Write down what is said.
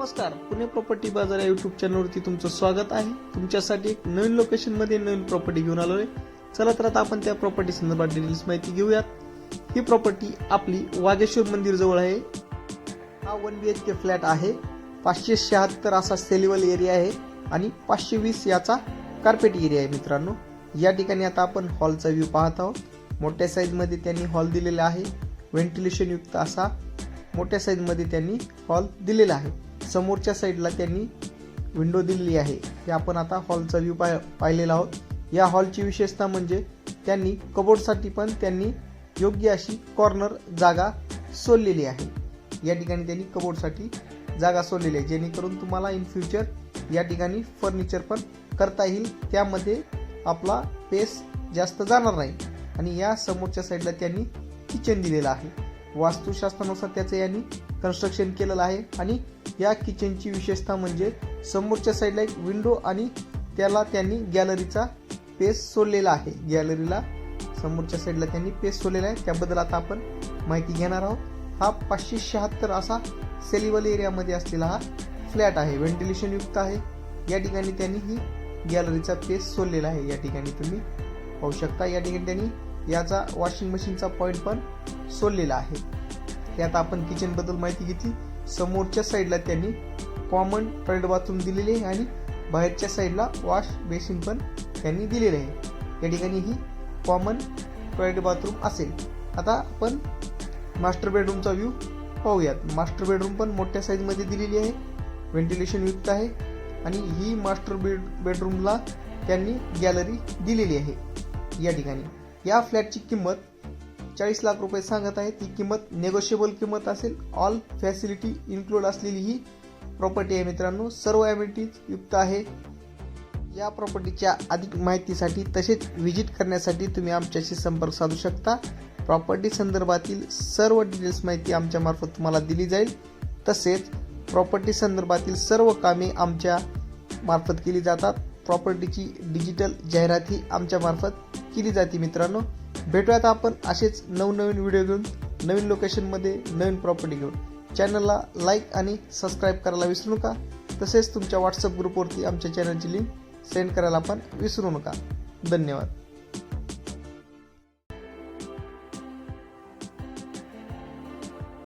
नमस्कार. पुणे प्रॉपर्टी बाजार या युट्यूब चॅनलवरती तुमचं स्वागत आहे. तुमच्यासाठी एक नवीन लोकेशनमध्ये नवीन प्रॉपर्टी घेऊन आलो आहे चला तर आता आपण त्या प्रॉपर्टी संदर्भात डिटेल्स माहिती घेऊयात. ही प्रॉपर्टी आपली वागेश्वर मंदिर जवळ आहे. हा one B H K flat आहे. पाचशे शहात्तर असा सेलिवल एरिया आहे आणि पाचशे वीस याचा कार्पेट एरिया आहे मित्रांनो. या ठिकाणी आता आपण हॉलचा व्ह्यू पाहत आहोत. मोठ्या साईजमध्ये त्यांनी हॉल दिलेला आहे. व्हेंटिलेशन युक्त असा मोठ्या साईजमध्ये त्यांनी हॉल दिलेला आहे. समोरच्या साईडला त्यांनी विंडो दिलेली आहे. हे आपण आता हॉलचा व्ह्यू पाय पाहिलेला आहोत. या हॉलची विशेषता म्हणजे त्यांनी कबोर्डसाठी पण त्यांनी योग्य अशी कॉर्नर जागा सोडलेली आहे. या ठिकाणी त्यांनी कबोर्डसाठी जागा सोडलेली आहे. जेणेकरून तुम्हाला इन फ्युचर या ठिकाणी फर्निचर पण करता येईल. त्यामध्ये आपला पेस जास्त जाणार नाही. आणि या समोरच्या साईडला त्यांनी किचन दिलेलं आहे. वास्तुशास्त्रानुसार त्याचं यांनी कन्स्ट्रक्शन केलेलं आहे. आणि या किचनची विशेषता म्हणजे समोरच्या साईडला एक विंडो आणि त्याला त्यांनी गॅलरीचा पेस सोडलेला आहे. गॅलरीला समोरच्या साईडला त्यांनी पेस सोडलेला आहे. त्याबद्दल आता आपण माहिती घेणार आहोत. हा पाचशे शहात्तर असा सेलिवल एरियामध्ये असलेला हा फ्लॅट आहे. व्हेंटिलेशनयुक्त आहे. या ठिकाणी त्यांनी ही गॅलरीचा पेस सोडलेला आहे. या ठिकाणी तुम्ही पाहू शकता. या ठिकाणी त्यांनी याचा वॉशिंग मशीनचा पॉईंट पण सोडलेला आहे. यात आपण किचनबद्दल माहिती घेतली. समोरच्या साईडला त्यांनी कॉमन टॉयलेट बाथरूम दिलेले आहे आणि बाहेरच्या साईडला वॉश बेसिन पण त्यांनी दिलेले आहे. या ठिकाणी ही कॉमन टॉयलेट बाथरूम असेल. आता आपण मास्टर बेडरूमचा व्ह्यू पाहूयात. मास्टर बेडरूम पण मोठ्या साईजमध्ये दिलेली आहे. व्हेंटिलेशन युक्त आहे. आणि ही मास्टर बेड बेडरूमला त्यांनी गॅलरी दिलेली आहे. या ठिकाणी. या फ्लॅटची किंमत चाळीस लाख रुपये सांगत आहे. ती किंमत नेगोशिएबल किंमत असेल. ऑल फॅसिलिटी इन्क्लूड असलेली ही प्रॉपर्टी आहे मित्रांनो. सर्व ॲमिटीज युक्त आहे. या प्रॉपर्टीच्या अधिक माहितीसाठी तसेच व्हिजिट करण्यासाठी तुम्ही आमच्याशी संपर्क साधू शकता. प्रॉपर्टी संदर्भातील सर्व डिटेल्स माहिती आमच्यामार्फत तुम्हाला दिली जाईल. तसेच प्रॉपर्टी संदर्भातील सर्व कामे आमच्या मार्फत केली जातात. प्रॉपर्टीची डिजिटल जाहिरातही आमच्यामार्फत केली जाते मित्रांनो. भेटूयात आपण असेच नवनवीन व्हिडिओ घेऊन नवीन लोकेशनमध्ये नवीन प्रॉपर्टी घेऊन. चॅनलला लाईक आणि सबस्क्राईब करायला विसरू नका. तसेच तुमच्या व्हॉट्सअप ग्रुपवरती आमच्या चॅनलची लिंक सेंड करायला पण विसरू नका. धन्यवाद.